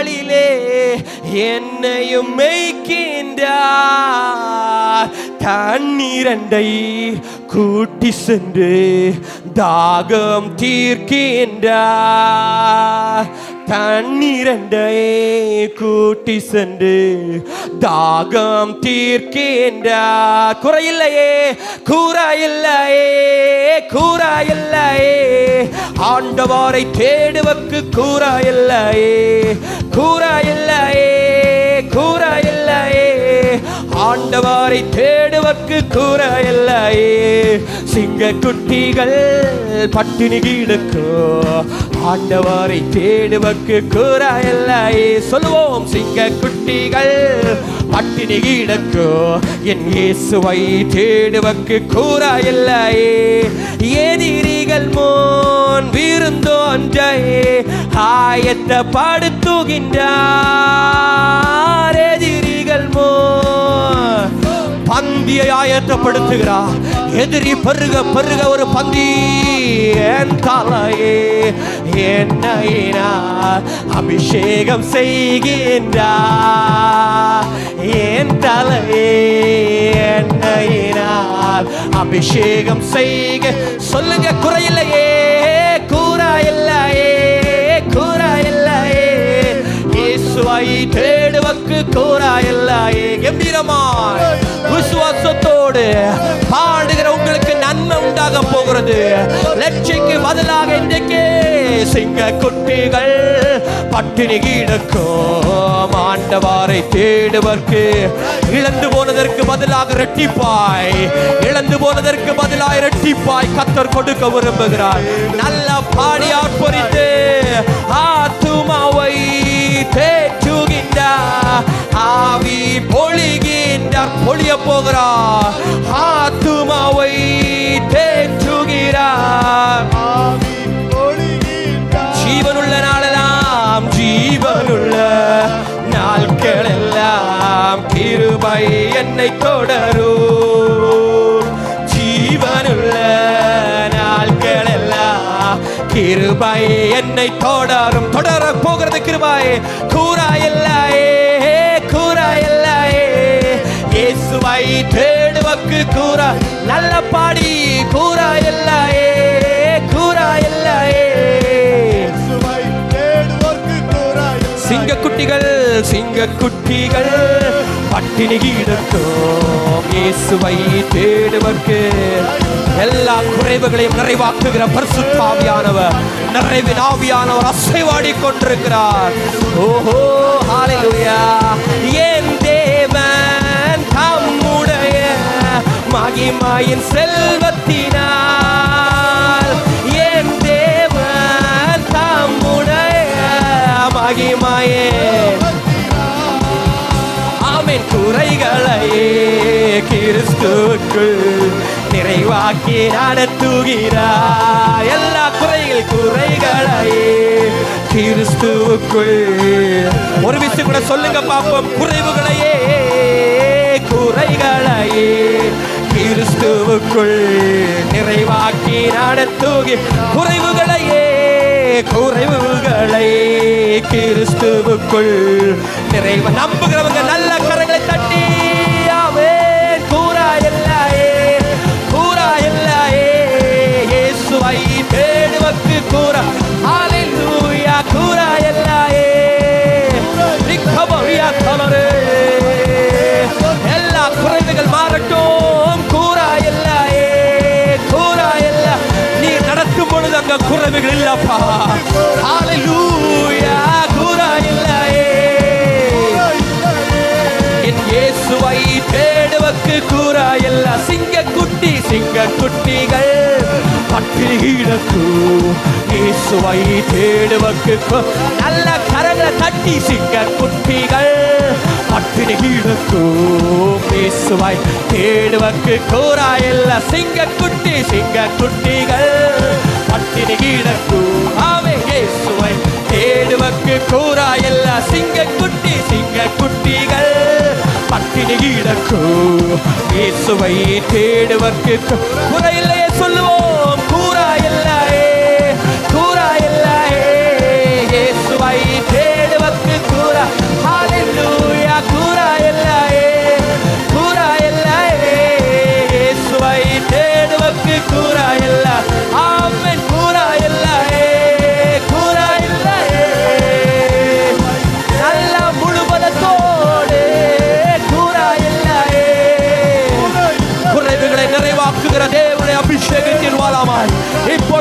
நாளிலே என்னையும் மெய்க்கின்றார் தண்ணீரண்டை கூட்டி சென்று தாகம் தீர்க்கின்றார் தண்ணீரண்டை கூட்டி சென்று தாகம் தீர்க்கின்றார் குறையில்லையே கூறாயில்லையே கூறாயில்லையே. ஆண்டவாரை தேடுவக்கு கூறாயில்லையே. கூறாயில்லையே கூறாயில்லையே. ஆண்டவாரை தேடுவக்கு கூறாயில்லையே. சிங்க குட்டிகள் பட்டினி கிடக்கும் ஆண்டவாரை தேடுவக்கு கூறாயில்லையே. சொல்லுவோம் சிங்க குட்டிகள் பட்டினி கிடக்கும் என் இயேசுவை தேடுவக்கு கூறாயில்லையே. எதிரிகள் முன் விருந்தோன்றை ஆயத்த படுத்துகின்றார் எதிரிகள் மோ பந்தியை ஆயத்தப்படுத்துகிறார். எதிரி பருக பருக ஒரு பந்தி என் தலையே என்னையினார் அபிஷேகம் செய்கின்றார். என் தலையே என்னையினார் அபிஷேகம் செய்க. சொல்லுங்க குறையில்லையே. இயேசுவை தேடுவக்கு கூறா எல்லாயே கம்பீரமாய் விசுவாசத்தோடு பாடுகிற உங்களுக்கு நன்மை உண்டாக போகிறது. லட்சிக்கு பதிலாக இன்றைக்கே சிங்க குட்டிகள் பட்டினி கிடக்கும். ஆண்டவாரை தேடுவர்க்கு இழந்து போனதற்கு பதிலாக ரெட்டிப்பாய் இழந்து போனதற்கு பதிலாக ரெட்டிப்பாய் கத்தர் கொடுக்க விரும்புகிறார். நல்ல பாடி ஆட்பொறித்து ஆத்துமாவை தேற்றுகின்றார் ஆவி பொழிகின்றார் பொழிய போகிறார் ஆத்துமாவை தேற்றுகிறார் ஜீவனுள்ள நாளெல்லாம் ஜீவனுள்ள நாட்கள் எல்லாம் கிருபை என்னை தொடரும். எல்லாம் கிருபை என்னை தொடரும். தொடர போகிறது கிருபை கூறா இல்லையே கூறா இல்லையே இயேசுவை தேடுவக்கு கூறா நல்ல பாடி கூறா இல்லையே கூறா இல்லையே பட்டினி கிடக்கும் இயேசுவை தேடுவர்க்கு எல்லா குறைவுகளையும் நிறைவாக்குகிற பரிசுத்தாவியானவர் நிறைவின் ஆவியானவர் அசைவாடி கொண்டிருக்கிறார். ஓஹோ ஹalleluya. என் தேவன் தம்முடைய மகிமாயின் செல்வத்தினால் கிறிஸ்துவுக்குள் நிறைவாக்கி நடத்துகிறார் எல்லா குறைகள் குறைகளையே கிறிஸ்துவுக்குள். ஒரு விஷயம் கூட சொல்லுங்க பாப்போம். குறைவுகளையே குறைகளையே கிறிஸ்துவுக்குள் நிறைவாக்கி நடத்துகி. குறைவுகளையே குறைவுகளை கிறிஸ்துவுக்குள் நிறைவு நம்புகிறவங்க குறைவுகள் இல்லப்பா ஹalleluya கூறா இல்லையே. என் இயேசுவை தேடுவக்கு கூறா இல்ல. சிங்க குட்டி சிங்க குட்டிகள் பட்டினி இயேசுவை தேடுவக்கு நல்ல கரங்களை தட்டி சிங்க குட்டிகள் பட்டினி இயேசுவை தேடுவக்கு கூறா சிங்க குட்டி சிங்க குட்டிகள் பட்டினி கிடக்கு ஆவே இயேசுவை தேடுவக்கு கூறா எல்லா சிங்க குட்டி சிங்க குட்டிகள் பட்டினி கிடக்கு. இயேசுவை தேடுவக்கு கு- குறையில்லையே சொல்லுவோம்.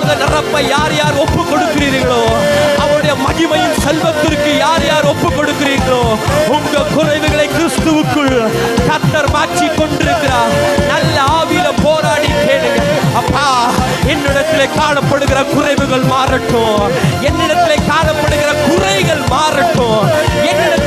தாங்க நிரப்ப யார் யார் ஒப்பு கொடுக்கிறீர்களோ அவருடைய மகிமையும் செல்வத்திற்கு யார் யார் ஒப்பு கொடுக்கிறீர்களோ உங்க குறைவுகளை கிறிஸ்துவுக்குள் கத்தர் மாற்றி கொண்டிருக்கிறார். நல்ல ஆவியில போராடி கேளுங்க. அப்பா என்னிடத்தில் காணப்படுகிற குறைவுகள் மாறட்டும். என்னிடத்தில் காணப்படுகிற குறைகள் மாறட்டும். என்னிடத்தில்